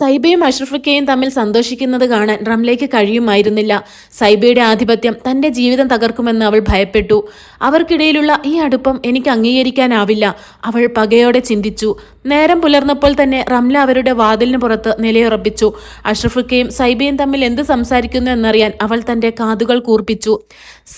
സൈബയും അഷ്റഫിക്കയും തമ്മിൽ സന്തോഷിക്കുന്നത് കാണാൻ റംലയ്ക്ക് കഴിയുമായിരുന്നില്ല. സൈബയുടെ ആധിപത്യം തന്റെ ജീവിതം തകർക്കുമെന്ന് അവൾ ഭയപ്പെട്ടു. അവർക്കിടയിലുള്ള ഈ അടുപ്പം എനിക്ക് അംഗീകരിക്കാനാവില്ല. അവൾ പകയോടെ ചിന്തിച്ചു. നേരം പുലർന്നപ്പോൾ തന്നെ റംല അവരുടെ വാതിലിന് പുറത്ത് നിലയുറപ്പിച്ചു. അഷ്റഫിക്കയും സൈബയും തമ്മിൽ എന്ത് സംസാരിക്കുന്നു എന്നറിയാൻ അവൾ തന്റെ കാതുകൾ കൂർപ്പിച്ചു.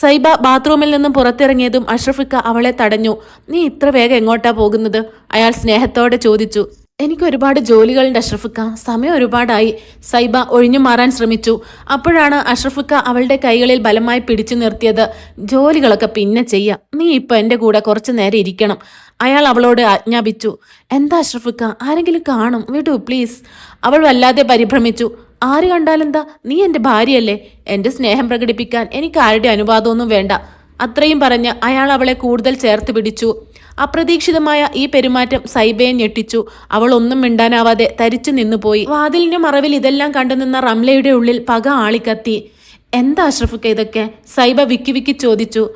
സൈബ ബാത്റൂമിൽ നിന്നും പുറത്തിറങ്ങിയതും അഷ്റഫിക്ക അവളെ തടഞ്ഞു. നീ ഇത്ര വേഗം എങ്ങോട്ടാ പോകുന്നത്? അയാൾ സ്നേഹത്തോടെ ചോദിച്ചു. എനിക്ക് ഒരുപാട് ജോലികളുണ്ട് അഷ്റഫുക്ക. സമയം ഒരുപാടായി. സൈബ ഒഴിഞ്ഞു മാറാൻ ശ്രമിച്ചു. അപ്പോഴാണ് അഷ്റഫുക്ക അവളുടെ കൈകളിൽ ബലമായി പിടിച്ചു നിർത്തിയത്. ജോലികളൊക്കെ പിന്നെ ചെയ്യാം. നീ ഇപ്പൊ എന്റെ കൂടെ കുറച്ചു നേരം ഇരിക്കണം. അയാൾ അവളോട് ആജ്ഞാപിച്ചു. എന്താ അഷ്റഫുക്ക? ആരെങ്കിലും കാണും. വിടൂ പ്ലീസ്. അവൾ വല്ലാതെ പരിഭ്രമിച്ചു. ആര് കണ്ടാലെന്താ നീ എന്റെ ഭാര്യയല്ലേ? എന്റെ സ്നേഹം പ്രകടിപ്പിക്കാൻ എനിക്ക് ആരുടെ അനുവാദമൊന്നും വേണ്ട. അത്രയും പറഞ്ഞ് അയാൾ അവളെ കൂടുതൽ ചേർത്ത് പിടിച്ചു. അപ്രതീക്ഷിതമായ ഈ പെരുമാറ്റം സൈബയെ ഞെട്ടിച്ചു. അവൾ ഒന്നും മിണ്ടാനാവാതെ തരിച്ചു നിന്നുപോയി. വാതിലിന്റെ മറവിൽ ഇതെല്ലാം കണ്ടുനിന്ന റംലയുടെ ഉള്ളിൽ പക ആളിക്കത്തി. എന്താ അഷ്റഫുക്ക ഇതൊക്കെ? സൈബ വിക്കി വിക്കി ചോദിച്ചു.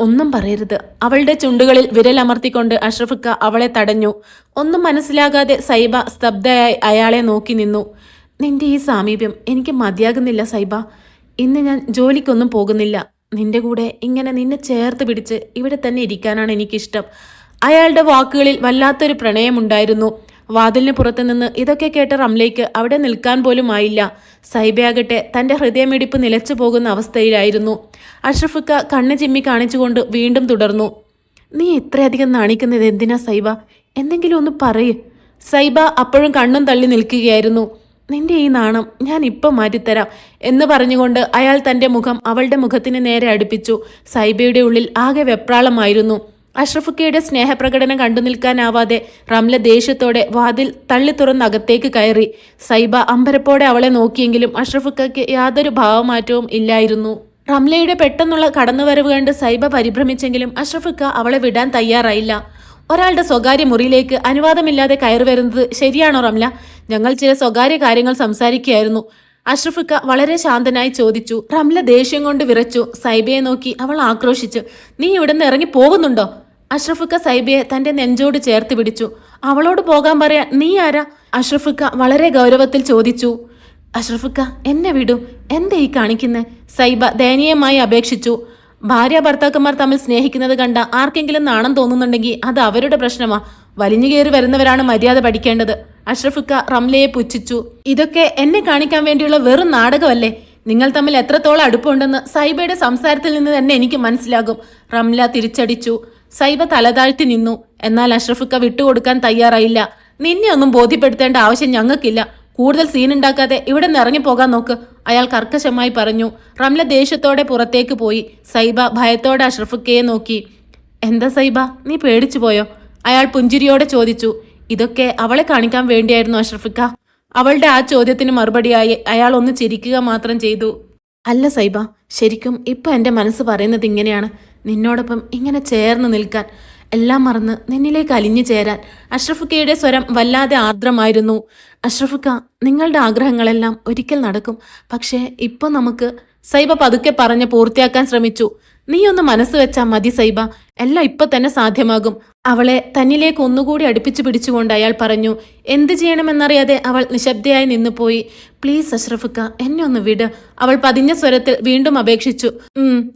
ഒന്നും പറയരുത്. അവളുടെ ചുണ്ടുകളിൽ വിരലമർത്തിക്കൊണ്ട് അഷ്റഫുക്ക അവളെ തടഞ്ഞു. ഒന്നും മനസ്സിലാകാതെ സൈബ സ്തബ്ധയായി അയാളെ നോക്കി നിന്നു. നിന്റെ ഈ സാമീപ്യം എനിക്ക് മതിയാകുന്നില്ല സൈബ. ഇന്ന് ഞാൻ ജോലിക്കൊന്നും പോകുന്നില്ല. നിന്റെ കൂടെ ഇങ്ങനെ നിന്നെ ചേർത്ത് പിടിച്ച് ഇവിടെ തന്നെ ഇരിക്കാനാണ് എനിക്കിഷ്ടം. അയാളുടെ വാക്കുകളിൽ വല്ലാത്തൊരു പ്രണയമുണ്ടായിരുന്നു. വാതിലിന് പുറത്തു നിന്ന് ഇതൊക്കെ കേട്ട റംലയ്ക്ക് അവിടെ നിൽക്കാൻ പോലും ആയില്ല. സൈബയാകട്ടെ തന്റെ ഹൃദയമിടിപ്പ് നിലച്ചു പോകുന്ന അവസ്ഥയിലായിരുന്നു. അഷ്റഫുക്ക കണ്ണ് ചിമ്മി കാണിച്ചുകൊണ്ട് വീണ്ടും തുടർന്നു. നീ ഇത്രയധികം നാണിക്കുന്നത് എന്തിനാ സൈബ? എന്തെങ്കിലും ഒന്ന് പറയ്. സൈബ അപ്പോഴും കണ്ണും തള്ളി നിൽക്കുകയായിരുന്നു. നിന്റെ ഈ നാണം ഞാൻ ഇപ്പം മാറ്റിത്തരാം എന്ന് പറഞ്ഞുകൊണ്ട് അയാൾ തന്റെ മുഖം അവളുടെ മുഖത്തിന് നേരെ അടുപ്പിച്ചു. സൈബയുടെ ഉള്ളിൽ ആകെ വെപ്രാളമായിരുന്നു. അഷ്റഫുക്കയുടെ സ്നേഹപ്രകടനം കണ്ടു നിൽക്കാനാവാതെ റംല ദേഷ്യത്തോടെ വാതിൽ തള്ളി തുറന്ന് അകത്തേക്ക് കയറി. സൈബ അമ്പരപ്പോടെ അവളെ നോക്കിയെങ്കിലും അഷ്റഫുക്കയ്ക്ക് യാതൊരു ഭാവമാറ്റവും ഇല്ലായിരുന്നു. റംലയുടെ പെട്ടെന്നുള്ള കടന്നുവരവ് കണ്ട് സൈബ പരിഭ്രമിച്ചെങ്കിലും അഷ്റഫുക്ക അവളെ വിടാൻ തയ്യാറായില്ല. ഒരാളുടെ സ്വകാര്യ മുറിയിലേക്ക് അനുവാദമില്ലാതെ കയറി വരുന്നത് ശരിയാണോ റംല? ഞങ്ങൾ ചില സ്വകാര്യ കാര്യങ്ങൾ സംസാരിക്കുകയായിരുന്നു. അഷ്റഫുക്ക വളരെ ശാന്തനായി ചോദിച്ചു റംല ദേഷ്യം കൊണ്ട് വിറച്ചു സൈബയെ നോക്കി അവൾ ആക്രോശിച്ചു. നീ ഇവിടുന്ന് ഇറങ്ങി പോകുന്നുണ്ടോ? അഷ്റഫുക്ക സൈബയെ തന്റെ നെഞ്ചോട് ചേർത്ത് പിടിച്ചു. അവളോട് പോകാൻ പറയാ നീ ആരാ? അഷ്റഫുക്ക വളരെ ഗൗരവത്തിൽ ചോദിച്ചു. അഷ്റഫുക്ക എന്നെ വിടും. എന്താ ഈ കാണിക്കുന്നേ? സൈബ ദയനീയമായി അപേക്ഷിച്ചു. ഭാര്യ ഭർത്താക്കന്മാർ തമ്മിൽ സ്നേഹിക്കുന്നത് കണ്ട ആർക്കെങ്കിലും നാണം തോന്നുന്നുണ്ടെങ്കിൽ അത് അവരുടെ പ്രശ്നമാ. വലിഞ്ഞു കയറി വരുന്നവരാണ് മര്യാദ പഠിക്കേണ്ടത്. അഷ്റഫുക്ക റംലയെ പുച്ഛിച്ചു. ഇതൊക്കെ എന്നെ കാണിക്കാൻ വേണ്ടിയുള്ള വെറും നാടകമല്ലേ? നിങ്ങൾ തമ്മിൽ എത്രത്തോളം അടുപ്പമുണ്ടെന്ന് സൈബയുടെ സംസാരത്തിൽ നിന്ന് തന്നെ എനിക്ക് മനസ്സിലാകും. റംല തിരിച്ചടിച്ചു. സൈബ തലതാഴ്ത്തി നിന്നു. എന്നാൽ അഷ്റഫുക്ക വിട്ടുകൊടുക്കാൻ തയ്യാറായില്ല. നിന്നെ ഒന്നും ബോധ്യപ്പെടുത്തേണ്ട ആവശ്യം ഞങ്ങൾക്കില്ല. കൂടുതൽ സീൻ ഉണ്ടാക്കാതെ ഇവിടെ നിന്ന് ഇറങ്ങിപ്പോകാൻ നോക്ക്. അയാൾ കർക്കശമായി പറഞ്ഞു. റംല ദേഷ്യത്തോടെ പുറത്തേക്ക് പോയി. സൈബ ഭയത്തോടെ അഷ്റഫുക്കയെ നോക്കി. എന്താ സൈബ? നീ പേടിച്ചു പോയോ? അയാൾ പുഞ്ചിരിയോടെ ചോദിച്ചു ഇതൊക്കെ അവളെ കാണിക്കാൻ വേണ്ടിയായിരുന്നു അഷ്റഫിക്ക? അവളുടെ ആ ചോദ്യത്തിന് മറുപടിയായി അയാൾ ഒന്ന് ചിരിക്കുക മാത്രം ചെയ്തു. അല്ല സൈബ ശരിക്കും ഇപ്പൊ എന്റെ മനസ്സ് പറയുന്നത് ഇങ്ങനെയാണ്. നിന്നോടൊപ്പം ഇങ്ങനെ ചേർന്ന് നിൽക്കാൻ എല്ലാം മറന്ന് നിന്നിലേക്ക് അലിഞ്ഞു ചേരാൻ അഷ്റഫുക്കയുടെ സ്വരം വല്ലാതെ ആർദ്രമായിരുന്നു. അഷ്റഫുക്ക നിങ്ങളുടെ ആഗ്രഹങ്ങളെല്ലാം ഒരിക്കൽ നടക്കും. പക്ഷേ ഇപ്പൊ നമുക്ക് സൈബ പതുക്കെ പറഞ്ഞ് പൂർത്തിയാക്കാൻ ശ്രമിച്ചു. നീ ഒന്ന് മനസ്സ് വെച്ചാ മതി സൈബ. എല്ലാം ഇപ്പൊ തന്നെ സാധ്യമാകും. അവളെ തന്നിലേക്ക് ഒന്നുകൂടി അടുപ്പിച്ചു പിടിച്ചുകൊണ്ട് അയാൾ പറഞ്ഞു എന്ത് ചെയ്യണമെന്നറിയാതെ അവൾ നിശബ്ദയായി നിന്നുപോയി പ്ലീസ് അഷ്റഫുക്ക എന്നെ ഒന്ന് വിട്. അവൾ പതിഞ്ഞ സ്വരത്തിൽ വീണ്ടും അപേക്ഷിച്ചു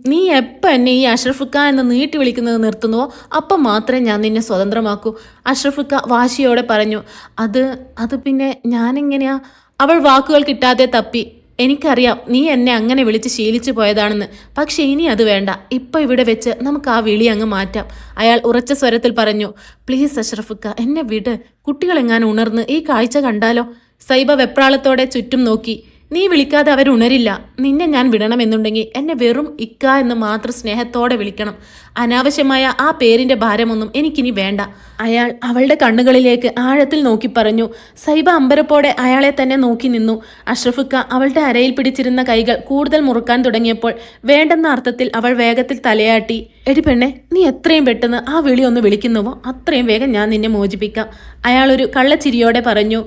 നീ എപ്പ എന്നെ ഈ അഷ്റഫുക്ക എന്ന് നീട്ടി വിളിക്കുന്നത് നിർത്തുന്നുവോ അപ്പം മാത്രമേ ഞാൻ നിന്നെ സ്വതന്ത്രമാക്കൂ. അഷ്റഫുക്ക വാശിയോടെ പറഞ്ഞു അത് അത് പിന്നെ ഞാനെങ്ങനെയാ? അവൾ വാക്കുകൾ കിട്ടാതെ തപ്പി. എനിക്കറിയാം നീ എന്നെ അങ്ങനെ വിളിച്ച് ശീലിച്ചു പോയതാണെന്ന്. പക്ഷേ ഇനി അത് വേണ്ട. ഇപ്പം ഇവിടെ വെച്ച് നമുക്ക് ആ വിളി അങ്ങ് മാറ്റാം. അയാൾ ഉറച്ച സ്വരത്തിൽ പറഞ്ഞു പ്ലീസ് അഷ്റഫുക്ക എന്നെ വിട്. കുട്ടികളെങ്ങാനും ഉണർന്ന് ഈ കാഴ്ച കണ്ടാലോ? സൈബ വെപ്രാളത്തോടെ ചുറ്റും നോക്കി. നീ വിളിക്കാതെ അവരുണരില്ല നിന്നെ ഞാൻ വിടണമെന്നുണ്ടെങ്കിൽ എന്നെ വെറും ഇക്ക എന്ന് മാത്രം സ്നേഹത്തോടെ വിളിക്കണം. അനാവശ്യമായ ആ പേരിന്റെ ഭാരമൊന്നും എനിക്കിനി വേണ്ട. അയാൾ അവളുടെ കണ്ണുകളിലേക്ക് ആഴത്തിൽ നോക്കി പറഞ്ഞു. സൈബ അമ്പരപ്പോടെ അയാളെ തന്നെ നോക്കി നിന്നു. അഷ്റഫുക്ക അവളുടെ അരയിൽ പിടിച്ചിരുന്ന കൈകൾ കൂടുതൽ മുറുക്കാൻ തുടങ്ങിയപ്പോൾ വേണ്ടെന്ന അർത്ഥത്തിൽ അവൾ വേഗത്തിൽ തലയാട്ടി. എടി പെണ്ണെ നീ എത്രയും പെട്ടെന്ന് ആ വിളി ഒന്ന് വിളിക്കുന്നുവോ? അത്രയും വേഗം ഞാൻ നിന്നെ മോചിപ്പിക്കാം. അയാളൊരു കള്ളച്ചിരിയോടെ പറഞ്ഞു.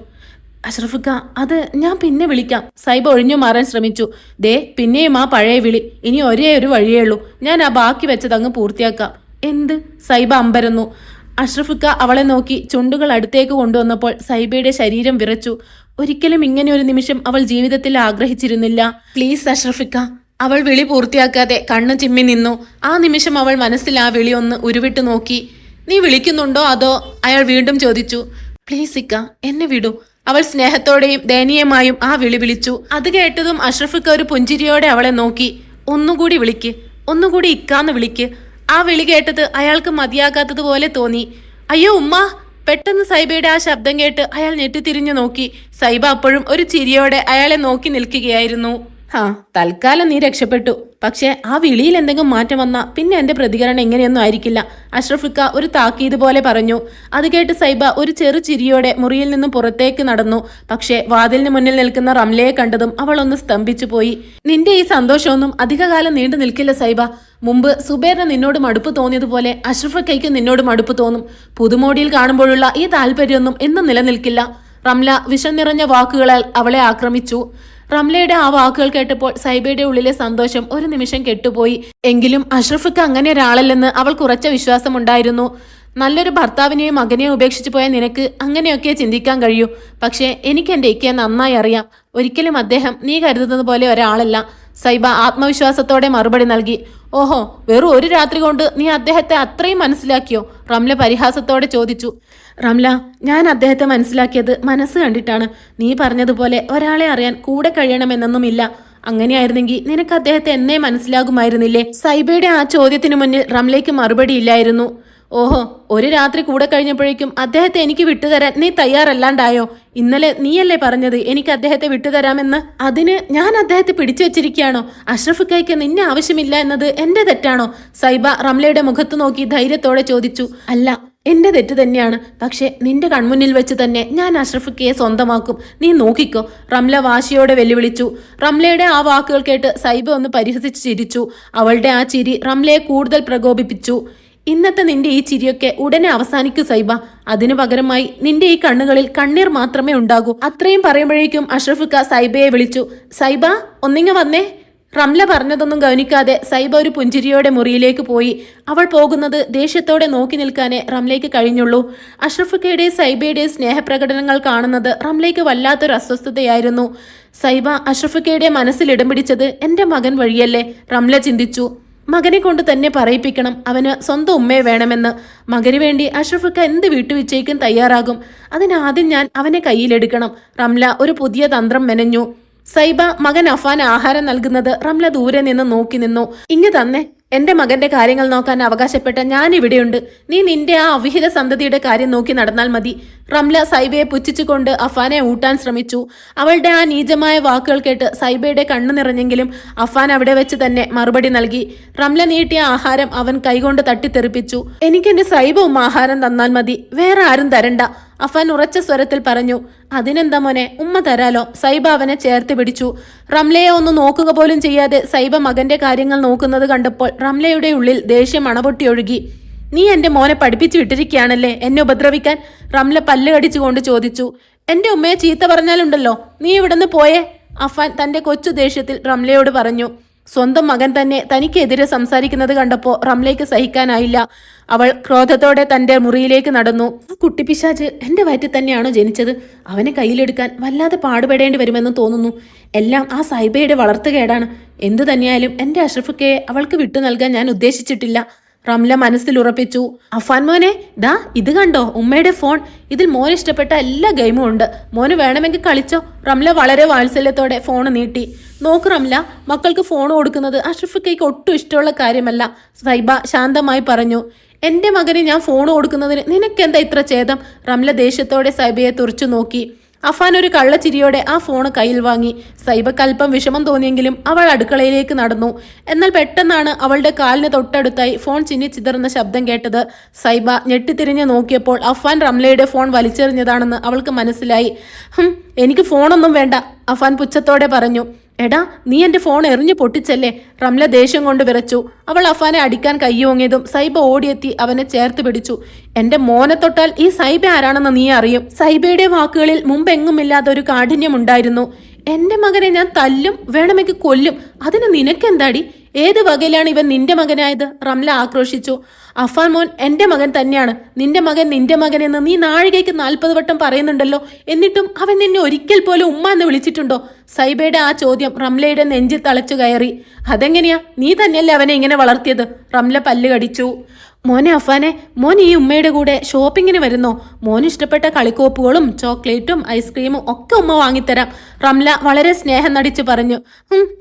അഷ്റഫുക്ക അത് ഞാൻ പിന്നെ വിളിക്കാം. സൈബ ഒഴിഞ്ഞു മാറാൻ ശ്രമിച്ചു. ദേ പിന്നെയും ആ പഴയ വിളി. ഇനി ഒരേ ഒരു വഴിയേ ഉള്ളൂ. ഞാൻ ആ ബാക്കി വെച്ചത് അങ്ങ് പൂർത്തിയാക്കാം. എന്ത്? സൈബ അമ്പരന്നു. അഷ്റഫുക്ക അവളെ നോക്കി ചുണ്ടുകൾ അടുത്തേക്ക് കൊണ്ടുവന്നപ്പോൾ സൈബയുടെ ശരീരം വിറച്ചു. ഒരിക്കലും ഇങ്ങനെ ഒരു നിമിഷം അവൾ ജീവിതത്തിൽ ആഗ്രഹിച്ചിരുന്നില്ല. പ്ലീസ് അഷ്റഫിക്ക അവൾ വിളി പൂർത്തിയാക്കാതെ കണ്ണു ചിമ്മി നിന്നു. ആ നിമിഷം അവൾ മനസ്സിൽ ആ വിളി ഒന്ന് ഉരുവിട്ട് നോക്കി. നീ വിളിക്കുന്നുണ്ടോ അതോ? അയാൾ വീണ്ടും ചോദിച്ചു. പ്ലീസ് ഇക്ക എന്നെ വിടൂ. അവൾ സ്നേഹത്തോടെയും ദയനീയമായും ആ വിളി വിളിച്ചു. അത് കേട്ടതും അഷ്റഫിക്ക ഒരു പുഞ്ചിരിയോടെ അവളെ നോക്കി. ഒന്നുകൂടി വിളിക്ക് ഒന്നുകൂടി ഇക്കാന്ന് വിളിക്ക്. ആ വിളി കേട്ടത് അയാൾക്ക് മതിയാകാത്തതുപോലെ തോന്നി. അയ്യോ ഉമ്മ. പെട്ടെന്ന് സൈബയുടെ ആ ശബ്ദം കേട്ട് അയാൾ ഞെട്ടിത്തിരിഞ്ഞു നോക്കി. സൈബ അപ്പോഴും ഒരു ചിരിയോടെ അയാളെ നോക്കി നിൽക്കുകയായിരുന്നു. ഹാ തൽക്കാലം നീ രക്ഷപ്പെട്ടു. പക്ഷേ ആ വിളിയിൽ എന്തെങ്കിലും മാറ്റം വന്നാ പിന്നെ എന്റെ പ്രതികരണം എങ്ങനെയൊന്നും ആയിരിക്കില്ല. അഷ്റഫിക്ക ഒരു താക്കീത് പോലെ പറഞ്ഞു. അത് കേട്ട് സൈബ ഒരു ചെറു ചിരിയോടെ മുറിയിൽ നിന്നും പുറത്തേക്ക് നടന്നു. പക്ഷേ വാതിലിന് മുന്നിൽ നിൽക്കുന്ന റംലയെ കണ്ടതും അവൾ ഒന്ന് സ്തംഭിച്ചു പോയി. നിന്റെ ഈ സന്തോഷമൊന്നും അധികകാലം നീണ്ടു നിൽക്കില്ല സൈബ. മുമ്പ് സുബേറിന് നിന്നോട് മടുപ്പ് തോന്നിയതുപോലെ അഷ്റഫക്കയ്ക്ക് നിന്നോട് മടുപ്പ് തോന്നും. പുതുമോടിയിൽ കാണുമ്പോഴുള്ള ഈ താല്പര്യമൊന്നും എന്നും നിലനിൽക്കില്ല. റംല വിഷം നിറഞ്ഞ വാക്കുകളാൽ അവളെ ആക്രമിച്ചു. റംലയുടെ ആ വാക്കുകൾ കേട്ടപ്പോൾ സൈബയുടെ ഉള്ളിലെ സന്തോഷം ഒരു നിമിഷം കെട്ടുപോയി. എങ്കിലും അഷ്റഫിക്ക് അങ്ങനെ ഒരാളല്ലെന്ന് അവൾക്ക് ഉറച്ച വിശ്വാസമുണ്ടായിരുന്നു നല്ലൊരു ഭർത്താവിനെയും മകനെയും ഉപേക്ഷിച്ചു പോയ നിനക്ക് അങ്ങനെയൊക്കെ ചിന്തിക്കാൻ കഴിയൂ. പക്ഷേ എനിക്ക് എന്റെ ഇക്കയെ നന്നായി അറിയാം. ഒരിക്കലും അദ്ദേഹം നീ കരുതുന്നത് പോലെ ഒരാളല്ല. സൈബ ആത്മവിശ്വാസത്തോടെ മറുപടി നൽകി. ഓഹോ വെറും ഒരു രാത്രി കൊണ്ട് നീ അദ്ദേഹത്തെ അത്രയും മനസ്സിലാക്കിയോ? റംല പരിഹാസത്തോടെ ചോദിച്ചു. റംല ഞാൻ അദ്ദേഹത്തെ മനസ്സിലാക്കിയത് മനസ്സ് കണ്ടിട്ടാണ്. നീ പറഞ്ഞതുപോലെ ഒരാളെ അറിയാൻ കൂടെ കഴിയണമെന്നൊന്നുമില്ല. അങ്ങനെയായിരുന്നെങ്കിൽ നിനക്ക് അദ്ദേഹത്തെ എന്നേ മനസ്സിലാകുമായിരുന്നില്ലേ? സൈബയുടെ ആ ചോദ്യത്തിന് മുന്നിൽ റംലയ്ക്ക് മറുപടി ഇല്ലായിരുന്നു. ഓഹോ ഒരു രാത്രി കൂടെ കഴിഞ്ഞപ്പോഴേക്കും അദ്ദേഹത്തെ എനിക്ക് വിട്ടുതരാൻ നീ തയ്യാറല്ലാണ്ടായോ? ഇന്നലെ നീയല്ലേ പറഞ്ഞത് എനിക്ക് അദ്ദേഹത്തെ വിട്ടുതരാമെന്ന്? അതിന് ഞാൻ അദ്ദേഹത്തെ പിടിച്ചു വെച്ചിരിക്കുകയാണോ? അഷ്റഫ് കൈക്ക് നിന്നെ ആവശ്യമില്ല എന്നത് എന്റെ തെറ്റാണോ? സൈബ റംലയുടെ മുഖത്ത് നോക്കി ധൈര്യത്തോടെ ചോദിച്ചു. അല്ല എന്റെ തെറ്റ് തന്നെയാണ്. പക്ഷേ നിന്റെ കൺമുന്നിൽ വെച്ച് തന്നെ ഞാൻ അഷ്റഫുക്കയെ സ്വന്തമാക്കും. നീ നോക്കിക്കോ. റംല വാശിയോടെ വെല്ലുവിളിച്ചു. റംലയുടെ ആ വാക്കുകൾ കേട്ട് സൈബ ഒന്ന് പരിഹസിച്ച് ചിരിച്ചു. അവളുടെ ആ ചിരി റംലയെ കൂടുതൽ പ്രകോപിപ്പിച്ചു. ഇന്നത്തെ നിന്റെ ഈ ചിരിയൊക്കെ ഉടനെ അവസാനിക്കൂ സൈബ. അതിനു പകരമായി നിന്റെ ഈ കണ്ണുകളിൽ കണ്ണീർ മാത്രമേ ഉണ്ടാകൂ. അത്രയും പറയുമ്പോഴേക്കും അഷ്റഫുക്ക സൈബയെ വിളിച്ചു. സൈബ ഒന്നിങ്ങ വന്നേ. റംല പറഞ്ഞതൊന്നും ഗൗനിക്കാതെ സൈബ ഒരു പുഞ്ചിരിയോടെ മുറിയിലേക്ക് പോയി. അവൾ പോകുന്നത് ദേഷ്യത്തോടെ നോക്കി നിൽക്കാനേ റംലയ്ക്ക് കഴിഞ്ഞുള്ളൂ. അഷ്റഫുക്കയുടെ സൈബയുടെ സ്നേഹപ്രകടനങ്ങൾ കാണുന്നത് റംലയ്ക്ക് വല്ലാത്തൊരു അസ്വസ്ഥതയായിരുന്നു. സൈബ അഷ്റഫുക്കയുടെ മനസ്സിൽ ഇടം പിടിച്ചത് എന്റെ മകൻ വഴിയല്ലേ? റംല ചിന്തിച്ചു. മകനെ കൊണ്ട് തന്നെ പറയിപ്പിക്കണം. അവന് സ്വന്തം ഉമ്മയെ വേണമെന്ന്. മകന് വേണ്ടി അഷ്റഫുക്ക എന്ത് വീട്ടുവിച്ചേക്കും തയ്യാറാകും. അതിനാദ്യം ഞാൻ അവനെ കയ്യിലെടുക്കണം. റംല ഒരു പുതിയ തന്ത്രം മെനഞ്ഞു. സൈബ മകൻ അഫാൻ ആഹാരം നൽകുന്നത് റംല ദൂരെ നിന്ന് നോക്കി നിന്നു. ഇങ്ങ് തന്നെ. എന്റെ മകന്റെ കാര്യങ്ങൾ നോക്കാൻ അവകാശപ്പെട്ട ഞാൻ ഇവിടെയുണ്ട് നീ നിന്റെ ആ അവിഹിത സന്തതിയുടെ കാര്യം നോക്കി നടന്നാൽ മതി. റംല സൈബയെ പുച്ഛിച്ചുകൊണ്ട് അഫാനെ ഊട്ടാൻ ശ്രമിച്ചു. അവളുടെ ആ നീചമായ വാക്കുകൾ കേട്ട് സൈബയുടെ കണ്ണു നിറഞ്ഞെങ്കിലും അഫാൻ അവിടെ വെച്ച് തന്നെ മറുപടി നൽകി. റംല നീട്ടിയ ആഹാരം അവൻ കൈകൊണ്ട് തട്ടിത്തെറിപ്പിച്ചു. എനിക്കെന്റെ സൈബവും ആഹാരം തന്നാൽ മതി. വേറെ ആരും തരണ്ട. അഫാൻ ഉറച്ച സ്വരത്തിൽ പറഞ്ഞു അതിനെന്താ മോനെ ഉമ്മ തരാലോ സൈബ അവനെ ചേർത്ത് പിടിച്ചു. റംലയെ ഒന്ന് നോക്കുക പോലും ചെയ്യാതെ സൈബ മകന്റെ കാര്യങ്ങൾ നോക്കുന്നത് കണ്ടപ്പോൾ റംലയുടെ ഉള്ളിൽ ദേഷ്യം അണപൊട്ടിയൊഴുകി. നീ എന്റെ മോനെ പഠിപ്പിച്ചു വിട്ടിരിക്കുകയാണല്ലേ എന്നെ ഉപദ്രവിക്കാൻ? റംല പല്ല് കടിച്ചുകൊണ്ട് ചോദിച്ചു. എന്റെ ഉമ്മയെ ചീത്ത പറഞ്ഞാലുണ്ടല്ലോ നീ ഇവിടുന്ന് പോയേ? അഫാൻ തന്റെ കൊച്ചു ദേഷ്യത്തിൽ റംലയോട് പറഞ്ഞു സ്വന്തം മകൻ തന്നെ തനിക്കെതിരെ സംസാരിക്കുന്നത് കണ്ടപ്പോൾ റംലയ്ക്ക് സഹിക്കാനായില്ല. അവൾ ക്രോധത്തോടെ തന്റെ മുറിയിലേക്ക് നടന്നു. ആ കുട്ടിപ്പിശാച്ച് എന്റെ വയറ്റിൽ തന്നെയാണോ ജനിച്ചത്? അവനെ കയ്യിലെടുക്കാൻ വല്ലാതെ പാടുപെടേണ്ടി വരുമെന്ന് തോന്നുന്നു. എല്ലാം ആ സൈബയുടെ വളർത്തുകേടാണ്. എന്തു തന്നെയായാലും എന്റെ അഷ്റഫുക്കയെ അവൾക്ക് വിട്ടു നൽകാൻ ഞാൻ ഉദ്ദേശിച്ചിട്ടില്ല. റംല മനസ്സിൽ ഉറപ്പിച്ചു അഫാൻ മോനെ ദാ ഇത് കണ്ടോ? ഉമ്മയുടെ ഫോൺ. ഇതിൽ മോൻ ഇഷ്ടപ്പെട്ട എല്ലാ ഗെയിമും ഉണ്ട്. മോന് വേണമെങ്കിൽ കളിച്ചോ. റംല വളരെ വാത്സല്യത്തോടെ ഫോൺ നീട്ടി. നോക്ക് റംല മക്കൾക്ക് ഫോൺ കൊടുക്കുന്നത് അഷ്റഫിക്കയ്ക്ക് ഒട്ടും ഇഷ്ടമുള്ള കാര്യമല്ല. സൈബ ശാന്തമായി പറഞ്ഞു. എന്റെ മകന് ഞാൻ ഫോൺ കൊടുക്കുന്നതിന് നിനക്കെന്താ ഇത്ര ഛേദം? റംല ദേഷ്യത്തോടെ സൈബയെ തുറച്ചു നോക്കി. അഫാൻ ഒരു കള്ളച്ചിരിയോടെ ആ ഫോൺ കയ്യിൽ വാങ്ങി. സൈബക്ക് അല്പം വിഷമം തോന്നിയെങ്കിലും അവൾ അടുക്കളയിലേക്ക് നടന്നു. എന്നാൽ പെട്ടെന്നാണ് അവളുടെ കാലിന് തൊട്ടടുത്തായി ഫോൺ ചിന്നി ചിതറുന്ന ശബ്ദം കേട്ടത്. സൈബ ഞെട്ടിത്തിരിഞ്ഞ് നോക്കിയപ്പോൾ അഫാൻ റംലയുടെ ഫോൺ വലിച്ചെറിഞ്ഞതാണെന്ന് അവൾക്ക് മനസ്സിലായി. എനിക്ക് ഫോണൊന്നും വേണ്ട അഫാൻ പുച്ഛത്തോടെ പറഞ്ഞു. എടാ നീ എന്റെ ഫോൺ എറിഞ്ഞു പൊട്ടിച്ചല്ലേ? റംല ദേഷ്യം കൊണ്ട് വിറച്ചു. അവൾ അഫാനെ അടിക്കാൻ കയ്യോങ്ങിയതും സൈബ ഓടിയെത്തി അവനെ ചേർത്ത് പിടിച്ചു. എന്റെ മോനെ തൊട്ടാൽ ഈ സൈബ ആരാണെന്ന് നീ അറിയും. സൈബയുടെ വാക്കുകളിൽ മുമ്പെങ്ങുമില്ലാത്ത ഒരു കാഠിന്യം ഉണ്ടായിരുന്നു. എന്റെ മകനെ ഞാൻ തല്ലും വേണമെങ്കിൽ കൊല്ലും. അതിന് നിനക്കെന്താടി? ഏത് വകയിലാണ് ഇവൻ നിന്റെ മകനായത്? റംല ആക്രോശിച്ചു. അഫാൻ മോൻ എന്റെ മകൻ തന്നെയാണ്. നിന്റെ മകൻ നിന്റെ മകൻ എന്ന് നീ നാഴികയ്ക്ക് നാൽപ്പത് വട്ടം പറയുന്നുണ്ടല്ലോ. എന്നിട്ടും അവൻ നിന്നെ ഒരിക്കൽ പോലും ഉമ്മ എന്ന് വിളിച്ചിട്ടുണ്ടോ? സൈബയുടെ ആ ചോദ്യം റംലയുടെ നെഞ്ചിൽ തളച്ചു കയറി. അതെങ്ങനെയാ? നീ തന്നെയല്ലേ അവനെ ഇങ്ങനെ വളർത്തിയത്? റംല പല്ല് കടിച്ചു. മോനെ അഫാനെ മോൻ ഈ ഉമ്മയുടെ കൂടെ ഷോപ്പിങ്ങിന് വരുന്നോ? മോൻ ഇഷ്ടപ്പെട്ട കളിക്കോപ്പുകളും ചോക്ലേറ്റും ഐസ്ക്രീമും ഒക്കെ ഉമ്മ വാങ്ങിത്തരാം. റംല വളരെ സ്നേഹം നടിച്ചു പറഞ്ഞു.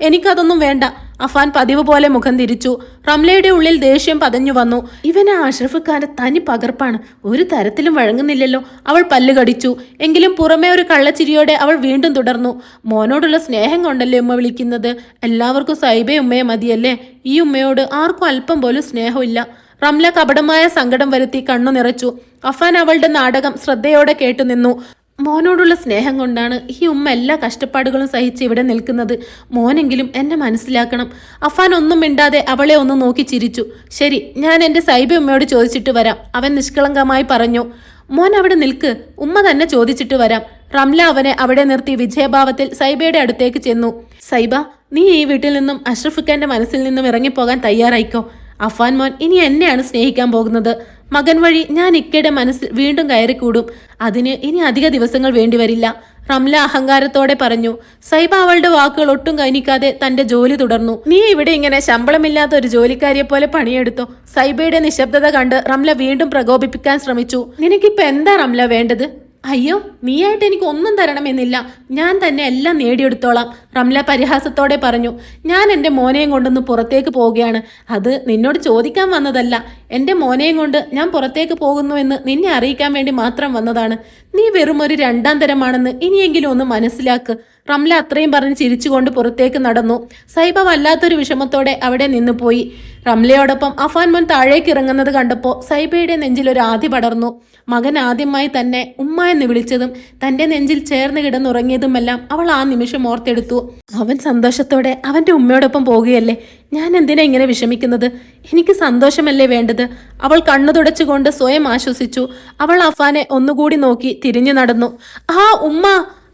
എനിക്കതൊന്നും വേണ്ട. അഫാൻ പതിവ് പോലെ മുഖം തിരിച്ചു. റംലയുടെ ഉള്ളിൽ ദേഷ്യം പതഞ്ഞു വന്നു. ഇവനെ അഷ്റഫ് ഖാന്റെ തനി പകർപ്പാണ്. ഒരു തരത്തിലും വഴങ്ങുന്നില്ലല്ലോ. അവൾ പല്ല് കടിച്ചു. എങ്കിലും പുറമേ ഒരു കള്ളച്ചിരിയോടെ അവൾ വീണ്ടും തുടർന്നു. മോനോടുള്ള സ്നേഹം കൊണ്ടല്ലേ ഉമ്മ വിളിക്കുന്നത്? എല്ലാവർക്കും സൈബേ ഉമ്മയെ മതിയല്ലേ? ഈ ഉമ്മയോട് ആർക്കും അല്പം പോലും സ്നേഹമില്ല. റംല കപടമായ സങ്കടം വരുത്തി കണ്ണു നിറച്ചു. അഫാൻ അവളുടെ നാടകം ശ്രദ്ധയോടെ കേട്ടുനിന്നു മോനോടുള്ള സ്നേഹം കൊണ്ടാണ് ഈ ഉമ്മ എല്ലാ കഷ്ടപ്പാടുകളും സഹിച്ച് ഇവിടെ നിൽക്കുന്നത്. മോനെങ്കിലും എന്നെ മനസ്സിലാക്കണം. അഫാൻ ഒന്നും മിണ്ടാതെ അവളെ ഒന്ന് നോക്കി ചിരിച്ചു. ശരി ഞാൻ എന്റെ സൈബ ഉമ്മയോട് ചോദിച്ചിട്ട് വരാം. അവൻ നിഷ്കളങ്കമായി പറഞ്ഞു. മോൻ അവിടെ നിൽക്ക്. ഉമ്മ തന്നെ ചോദിച്ചിട്ട് വരാം. റംല അവനെ അവിടെ നിർത്തി വിജയഭാവത്തിൽ സൈബയുടെ അടുത്തേക്ക് ചെന്നു. സൈബ നീ ഈ വീട്ടിൽ നിന്നും അഷ്റഫുഖാന്റെ മനസ്സിൽ നിന്നും ഇറങ്ങിപ്പോകാൻ തയ്യാറായിക്കോ. അഫാൻ മോൻ ഇനി എന്നെയാണ് സ്നേഹിക്കാൻ പോകുന്നത്. മകൻ വഴി ഞാൻ ഇക്കയുടെ മനസ്സിൽ വീണ്ടും കയറിക്കൂടും. അതിന് ഇനി അധിക ദിവസങ്ങൾ വേണ്ടിവരില്ല റംല അഹങ്കാരത്തോടെ പറഞ്ഞു സൈബ അവളുടെ വാക്കുകൾ ഒട്ടും കൈനിക്കാതെ തന്റെ ജോലി തുടർന്നു. നീ ഇവിടെ ഇങ്ങനെ ശമ്പളമില്ലാത്ത ഒരു ജോലിക്കാരിയെ പോലെ പണിയെടുത്തോ. സൈബയുടെ നിശബ്ദത കണ്ട് റംല വീണ്ടും പ്രകോപിപ്പിക്കാൻ ശ്രമിച്ചു. നിനക്കിപ്പോ എന്താ റംല വേണ്ടത്? അയ്യോ നീയായിട്ട് എനിക്ക് ഒന്നും തരണമെന്നില്ല. ഞാൻ തന്നെ എല്ലാം നേടിയെടുത്തോളാം. റംല പരിഹാസത്തോടെ പറഞ്ഞു ഞാൻ എന്റെ മോനെയും കൊണ്ടൊന്ന് പുറത്തേക്ക് പോവുകയാണ്. അത് നിന്നോട് ചോദിക്കാൻ വന്നതല്ല. എന്റെ മോനെയും കൊണ്ട് ഞാൻ പുറത്തേക്ക് പോകുന്നുവെന്ന് നിന്നെ അറിയിക്കാൻ വേണ്ടി മാത്രം വന്നതാണ്. നീ വെറും ഒരു രണ്ടാം തരമാണെന്ന് ഇനിയെങ്കിലും ഒന്ന് മനസ്സിലാക്ക്. റംല അത്രയും പറഞ്ഞ് ചിരിച്ചുകൊണ്ട് പുറത്തേക്ക് നടന്നു. സൈബ വല്ലാത്തൊരു വിഷമത്തോടെ അവിടെ നിന്നു പോയി. റംലയോടൊപ്പം അഫാൻ മുൻ താഴേക്ക് ഇറങ്ങുന്നത് കണ്ടപ്പോൾ സൈബയുടെ നെഞ്ചിൽ ഒരു ആദി പടർന്നു. മകൻ ആദ്യമായി തന്നെ ഉമ്മ എന്ന് വിളിച്ചതും തന്റെ നെഞ്ചിൽ ചേർന്ന് കിടന്നുറങ്ങിയതുമെല്ലാം അവൾ ആ നിമിഷം ഓർത്തെടുത്തു. അവൻ സന്തോഷത്തോടെ അവന്റെ ഉമ്മയോടൊപ്പം പോകുകയല്ലേ? ഞാൻ എന്തിനാ ഇങ്ങനെ വിഷമിക്കുന്നത്? എനിക്ക് സന്തോഷമല്ലേ വേണ്ടത്? അവൾ കണ്ണു തുടച്ചുകൊണ്ട് സ്വയം ആശ്വസിച്ചു. അവൾ അഫാനെ ഒന്നുകൂടി നോക്കി തിരിഞ്ഞു നടന്നു. ആ ഉമ്മ!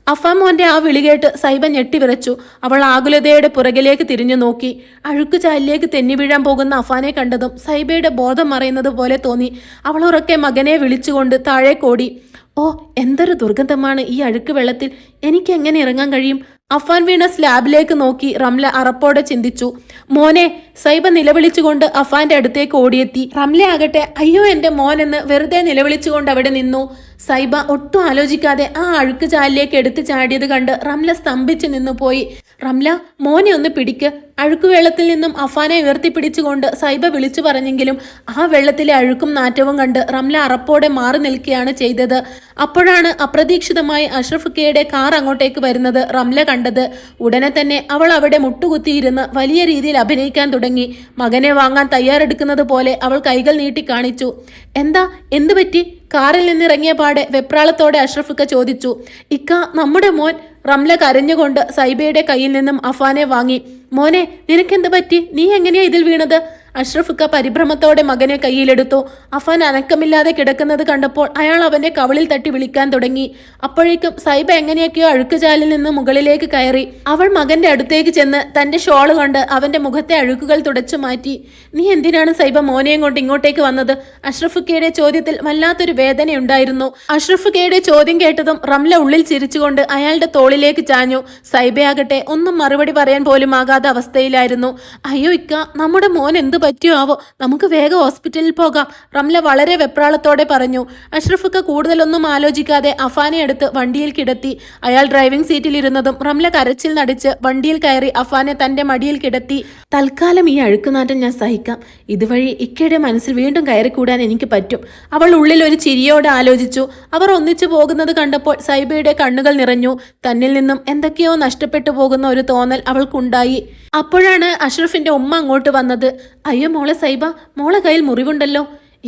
അഫാൻ മോന്റെ ആ വിളി കേട്ട് സൈബ ഞെട്ടിവിറച്ചു അവൾ ആകുലതയുടെ പുറകിലേക്ക് തിരിഞ്ഞു നോക്കി. അഴുക്ക് ചാലിലേക്ക് തെന്നി വീഴാൻ പോകുന്ന അഫാനെ കണ്ടതും സൈബയുടെ ബോധം മറയുന്നത് പോലെ തോന്നി. അവൾ ഉറക്കെ മകനെ വിളിച്ചുകൊണ്ട് താഴെ കോടി ഓ എന്തൊരു ദുർഗന്ധമാണ് ഈ അഴുക്ക് വെള്ളത്തിൽ. എനിക്ക് എങ്ങനെ ഇറങ്ങാൻ കഴിയും? അഫാൻ വീണ സ്ലാബിലേക്ക് നോക്കി റംല അറപ്പോടെ ചിന്തിച്ചു. മോനെ സൈബ നിലവിളിച്ചുകൊണ്ട് അഫാന്റെ അടുത്തേക്ക് ഓടിയെത്തി. റംല ആകട്ടെ അയ്യോ എന്റെ മോനെന്ന് വെറുതെ നിലവിളിച്ചുകൊണ്ട് അവിടെ നിന്നു. സൈബ ഒട്ടും ആലോചിക്കാതെ ആ അഴുക്ക് ചാലിലേക്ക് എടുത്തു ചാടിയത് കണ്ട് റംല സ്തംഭിച്ചു നിന്നു പോയി. റംല മോനെ ഒന്ന് പിടിക്ക്. അഴുക്ക് വെള്ളത്തിൽ നിന്നും അഫാനെ ഉയർത്തിപ്പിടിച്ചുകൊണ്ട് സൈബ വിളിച്ചു പറഞ്ഞെങ്കിലും ആ വെള്ളത്തിലെ അഴുക്കും നാറ്റവും കണ്ട് റംല അറപ്പോടെ മാറി നിൽക്കുകയാണ് ചെയ്തത്. അപ്പോഴാണ് അപ്രതീക്ഷിതമായി അഷ്റഫ് കെയുടെ കാർ അങ്ങോട്ടേക്ക് വരുന്നത് റംല കണ്ടത്. ഉടനെ തന്നെ അവൾ അവിടെ മുട്ടുകുത്തിയിരുന്ന് വലിയ രീതിയിൽ അഭിനയിക്കാൻ തുടങ്ങി. മകനെ വാങ്ങാൻ തയ്യാറെടുക്കുന്നത് പോലെ അവൾ കൈകൾ നീട്ടി കാണിച്ചു. എന്താ? എന്തു പറ്റി? കാറിൽ നിന്നിറങ്ങിയ പാടെ വെപ്രാളത്തോടെ അഷ്റഫുക്ക ചോദിച്ചു ഇക്ക നമ്മുടെ മോൻ റംല കരഞ്ഞുകൊണ്ട് സൈബയുടെ കയ്യിൽ നിന്നും അഫാനെ വാങ്ങി. മോനെ നിനക്കെന്ത് പറ്റി? നീ എങ്ങനെയാ ഇതിൽ വീണത്? അഷ്റഫുക്ക പരിഭ്രമത്തോടെ മകനെ കയ്യിലെടുത്തു. അഫാൻ അനക്കമില്ലാതെ കിടക്കുന്നത് കണ്ടപ്പോൾ അയാൾ അവന്റെ കവളിൽ തട്ടി വിളിക്കാൻ തുടങ്ങി. അപ്പോഴേക്കും സൈബ എങ്ങനെയൊക്കെയോ അഴുക്കുചാലിൽ നിന്ന് മുകളിലേക്ക് കയറി. അവൾ മകന്റെ അടുത്തേക്ക് ചെന്ന് തന്റെ ഷോൾ കൊണ്ട് അവന്റെ മുഖത്തെ അഴുക്കുകൾ തുടച്ചു മാറ്റി. നീ എന്തിനാണ് സൈബ മോനെയും കൊണ്ട് ഇങ്ങോട്ടേക്ക് വന്നത്? അഷ്റഫുക്കയുടെ ചോദ്യത്തിൽ വല്ലാത്തൊരു വേദനയുണ്ടായിരുന്നു. അഷ്റഫുക്കയുടെ ചോദ്യം കേട്ടതും റംല ഉള്ളിൽ ചിരിച്ചുകൊണ്ട് അയാളുടെ തോളിലേക്ക് ചാഞ്ഞു. സൈബയാകട്ടെ ഒന്നും മറുപടി പറയാൻ പോലും ആകാത്ത അവസ്ഥയിലായിരുന്നു. അയ്യോ ഇക്ക നമ്മുടെ മോൻ എന്ത് പറ്റിയോ ആവോ നമുക്ക് വേഗം ഹോസ്പിറ്റലിൽ പോകാം. റംല വളരെ വെപ്രാളത്തോടെ പറഞ്ഞു. അഷ്റഫുക്ക കൂടുതലൊന്നും ആലോചിക്കാതെ അഫാനെ എടുത്ത് വണ്ടിയിൽ കിടത്തി. അയാൾ ഡ്രൈവിംഗ് സീറ്റിൽ ഇരുന്നതും റംല കരച്ചിൽ നടിച്ച് വണ്ടിയിൽ കയറി അഫാനെ തന്റെ മടിയിൽ കിടത്തി. തൽക്കാലം ഈ അഴുക്കുനാറ്റം ഞാൻ സഹിക്കാം. ഇതുവഴി ഇക്കയുടെ മനസ്സിൽ വീണ്ടും കയറിക്കൂടാൻ എനിക്ക് പറ്റും. അവൾ ഉള്ളിൽ ഒരു ചിരിയോടെ ആലോചിച്ചു. അവർ ഒന്നിച്ചു പോകുന്നത് കണ്ടപ്പോൾ സൈബയുടെ കണ്ണുകൾ നിറഞ്ഞു. തന്നിൽ നിന്നും എന്തൊക്കെയോ നഷ്ടപ്പെട്ടു പോകുന്ന ഒരു തോന്നൽ അവൾക്കുണ്ടായി. അപ്പോഴാണ് അഷ്റഫിന്റെ ഉമ്മ അങ്ങോട്ട് വന്നത്. അയ്യോ മോളെ സൈബ മോളെ കയ്യിൽ മുറിവുണ്ടല്ലോ.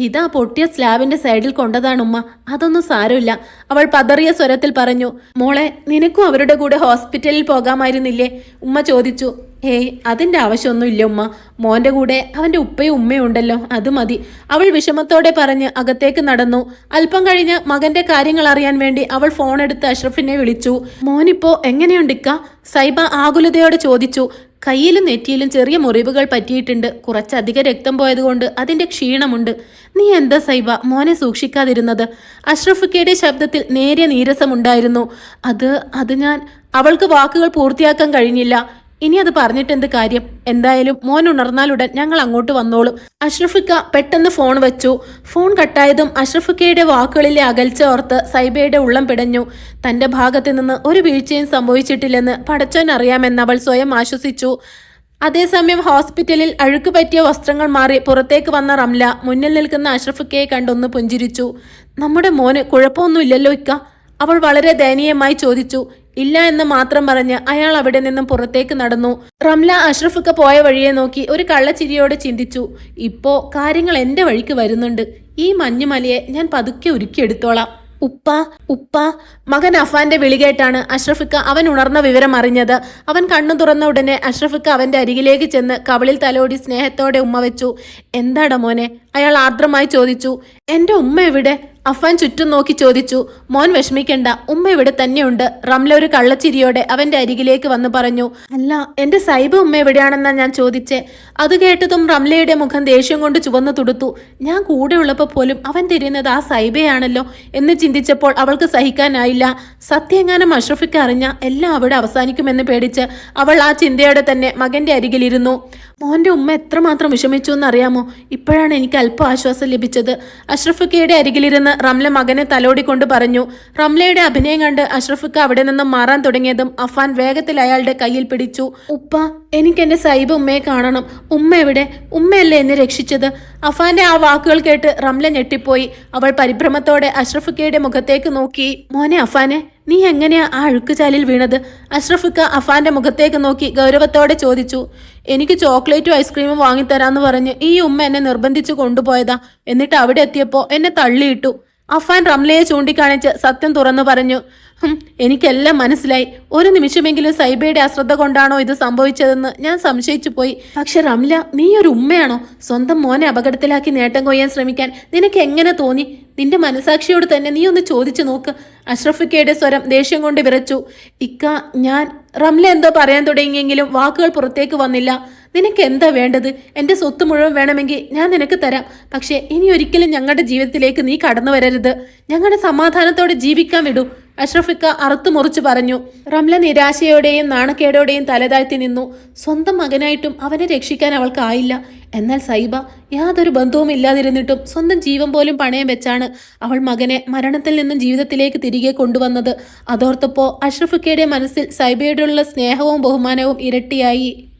ഇതാ പൊട്ടിയ സ്ലാബിന്റെ സൈഡിൽ കൊണ്ടതാണ് ഉമ്മ. അതൊന്നും സാരമില്ല. അവൾ പതറിയ സ്വരത്തിൽ പറഞ്ഞു മോളെ നിനക്കും അവരുടെ കൂടെ ഹോസ്പിറ്റലിൽ പോകാമായിരുന്നില്ലേ? ഉമ്മ ചോദിച്ചു ഏയ് അതിന്റെ ആവശ്യമൊന്നുമില്ല ഉമ്മ. മോന്റെ കൂടെ അവന്റെ ഉപ്പയും ഉമ്മയും ഉണ്ടല്ലോ അത് മതി. അവൾ വിഷമത്തോടെ പറഞ്ഞ് അകത്തേക്ക് നടന്നു. അല്പം കഴിഞ്ഞ് മകന്റെ കാര്യങ്ങൾ അറിയാൻ വേണ്ടി അവൾ ഫോൺ എടുത്ത് അഷ്റഫിനെ വിളിച്ചു മോനിപ്പോ എങ്ങനെയുണ്ടിക്ക സൈബ ആകുലതയോടെ ചോദിച്ചു കയ്യിലും നെറ്റിയിലും ചെറിയ മുറിവുകൾ പറ്റിയിട്ടുണ്ട്. കുറച്ചധികം രക്തം പോയതുകൊണ്ട് അതിന്റെ ക്ഷീണമുണ്ട്. നീ എന്താ സൈബ? മോനെ സൂക്ഷിക്കാതിരുന്നത്. അഷ്റഫുക്കയുടെ ശബ്ദത്തിൽ നേരിയ നീരസമുണ്ടായിരുന്നു. അത് അത് ഞാൻ അവൾക്ക് വാക്കുകൾ പൂർത്തിയാക്കാൻ കഴിഞ്ഞില്ല. ഇനി അത് പറഞ്ഞിട്ട് എന്ത് കാര്യം? എന്തായാലും മോൻ ഉണർന്നാലുടൻ ഞങ്ങൾ അങ്ങോട്ട് വന്നോളും. അഷ്റഫിക്ക പെട്ടെന്ന് ഫോൺ വെച്ചു. ഫോൺ കട്ടായതും അഷ്റഫിക്കയുടെ വാക്കുകളിലെ അകൽച്ച ഓർത്ത് സൈബയുടെ ഉള്ളം പിടഞ്ഞു. തന്റെ ഭാഗത്തു നിന്ന് ഒരു വീഴ്ചയും സംഭവിച്ചിട്ടില്ലെന്ന് പടച്ചോൻ അറിയാമെന്ന് അവൾ സ്വയം ആശ്വസിച്ചു. അതേസമയം ഹോസ്പിറ്റലിൽ അഴുക്ക് പറ്റിയ വസ്ത്രങ്ങൾ മാറി പുറത്തേക്ക് വന്ന റംല മുന്നിൽ നിൽക്കുന്ന അഷ്റഫിക്കയെ കണ്ടൊന്ന് പുഞ്ചിരിച്ചു. നമ്മുടെ മോന് കുഴപ്പമൊന്നുമില്ലല്ലോ ഇക്ക അവൾ വളരെ ദയനീയമായി ചോദിച്ചു. ഇല്ല എന്ന് മാത്രം പറഞ്ഞ് അയാൾ അവിടെ നിന്നും പുറത്തേക്ക് നടന്നു. റംല അഷ്റഫുക്ക പോയ വഴിയെ നോക്കി ഒരു കള്ളച്ചിരിയോടെ ചിന്തിച്ചു. ഇപ്പോ കാര്യങ്ങൾ എന്റെ വഴിക്ക് വരുന്നുണ്ട്. ഈ മഞ്ഞുമലയെ ഞാൻ പതുക്കെ ഉരുക്കിയെടുത്തോളാം. ഉപ്പ ഉപ്പ. മകൻ അഫാന്റെ വിളികേട്ടാണ് അഷ്റഫിക്ക അവൻ ഉണർന്ന വിവരം അറിഞ്ഞത്. അവൻ കണ്ണു തുറന്ന ഉടനെ അഷ്റഫിക്ക അവന്റെ അരികിലേക്ക് ചെന്ന് കവളിൽ തലോടി സ്നേഹത്തോടെ ഉമ്മ വെച്ചു. എന്താടാ മോനെ? അയാൾ ആർദ്രമായി ചോദിച്ചു. എന്റെ ഉമ്മ എവിടെ? അഫാൻ ചുറ്റും നോക്കി ചോദിച്ചു മോൻ വിഷമിക്കണ്ട ഉമ്മ ഇവിടെ തന്നെയുണ്ട്. റംല ഒരു കള്ളച്ചിരിയോടെ അവന്റെ അരികിലേക്ക് വന്നു പറഞ്ഞു അല്ല എന്റെ സൈബ ഉമ്മ എവിടെയാണെന്നാ ഞാൻ ചോദിച്ചേ? അത് കേട്ടതും റംലയുടെ മുഖം ദേഷ്യം കൊണ്ട് ചുവന്നു തുടുത്തു ഞാൻ കൂടെ ഉള്ളപ്പോൾ പോലും അവൻ തിരിയുന്നത് ആ സൈബയാണല്ലോ എന്ന് ചിന്തിച്ചപ്പോൾ അവൾക്ക് സഹിക്കാനായില്ല. സത്യങ്ങാനം അഷ്റഫിക്ക് അറിഞ്ഞ എല്ലാം അവിടെ അവസാനിക്കുമെന്ന് പേടിച്ച് അവൾ ആ ചിന്തയോടെ തന്നെ മകന്റെ അരികിലിരുന്നു. മോന്റെ ഉമ്മ എത്രമാത്രം വിഷമിച്ചു എന്നറിയാമോ? ഇപ്പോഴാണ് എനിക്ക് അല്പം ആശ്വാസം ലഭിച്ചത്. അഷ്റഫുക്കയുടെ അരികിലിരുന്ന് റംല മകനെ തലോടിക്കൊണ്ട് പറഞ്ഞു റംലയുടെ അഭിനയം കണ്ട് അഷ്റഫുക്ക അവിടെ നിന്നും മാറാൻ തുടങ്ങിയതും അഫാൻ വേഗത്തിൽ അയാളുടെ കയ്യിൽ പിടിച്ചു. ഉപ്പ എനിക്ക് എന്റെ സൈബ് ഉമ്മയെ കാണണം. ഉമ്മ എവിടെ? ഉമ്മയല്ലേ എന്നെ രക്ഷിച്ചത്? അഫാന്റെ ആ വാക്കുകൾ കേട്ട് റംല ഞെട്ടിപ്പോയി. അവൾ പരിഭ്രമത്തോടെ അഷ്റഫുക്കയുടെ മുഖത്തേക്ക് നോക്കി. മോനെ അഫാനെ നീ എങ്ങനെയാ ആ അഴുക്കുചാലിൽ വീണത്? അഷ്റഫിക്ക അഫാന്റെ മുഖത്തേക്ക് നോക്കി ഗൗരവത്തോടെ ചോദിച്ചു. എനിക്ക് ചോക്ലേറ്റും ഐസ്ക്രീമും വാങ്ങിത്തരാന്ന് പറഞ്ഞ് ഈ ഉമ്മ എന്നെ നിർബന്ധിച്ചു കൊണ്ടുപോയതാ. എന്നിട്ട് അവിടെ എത്തിയപ്പോ എന്നെ തള്ളിയിട്ടു. അഫാൻ റംലയെ ചൂണ്ടിക്കാണിച്ച് സത്യം തുറന്നു പറഞ്ഞു. "ഹും, എനിക്കെല്ലാം മനസ്സിലായി. ഒരു നിമിഷമെങ്കിലും സൈബയുടെ അശ്രദ്ധ കൊണ്ടാണോ ഇത് സംഭവിച്ചതെന്ന് ഞാൻ സംശയിച്ചു പോയി. പക്ഷെ റംല നീ ഒരു ഉമ്മയാണോ? സ്വന്തം മോനെ അപകടത്തിലാക്കി നേട്ടം കൊയ്യാൻ ശ്രമിക്കാൻ നിനക്ക് എങ്ങനെ തോന്നി? നിന്റെ മനസാക്ഷിയോട് തന്നെ നീ ഒന്ന് ചോദിച്ചു നോക്ക്. അഷ്റഫിക്കയുടെ സ്വരം ദേഷ്യം കൊണ്ട് വിറച്ചു. ഇക്ക ഞാൻ റംല എന്തോ പറയാൻ തുടങ്ങിയെങ്കിലും വാക്കുകൾ പുറത്തേക്ക് വന്നില്ല. നിനക്ക് എന്താ വേണ്ടത്? എന്റെ സ്വത്ത് മുഴുവൻ വേണമെങ്കിൽ ഞാൻ നിനക്ക് തരാം. പക്ഷേ ഇനി ഒരിക്കലും ഞങ്ങളുടെ ജീവിതത്തിലേക്ക് നീ കടന്നു വരരുത്. ഞങ്ങളുടെ സമാധാനത്തോടെ ജീവിക്കാൻ വിടൂ. അഷ്റഫിക്ക അറുത്തു മുറിച്ചു പറഞ്ഞു. റംല നിരാശയോടെയും നാണക്കേടോടെയും തലതാഴ്ത്തി നിന്നു. സ്വന്തം മകനായിട്ടും അവനെ രക്ഷിക്കാൻ അവൾക്കായില്ല എന്നാൽ സൈബ യാതൊരു ബന്ധവും ഇല്ലാതിരുന്നിട്ടും സ്വന്തം ജീവൻ പോലും പണയം വെച്ചാണ് അവൾ മകനെ മരണത്തിൽ നിന്നും ജീവിതത്തിലേക്ക് തിരികെ കൊണ്ടുവന്നത്. അതോർത്തപ്പോൾ അഷ്റഫിക്കയുടെ മനസ്സിൽ സൈബയോടുള്ള സ്നേഹവും ബഹുമാനവും ഇരട്ടിയായി.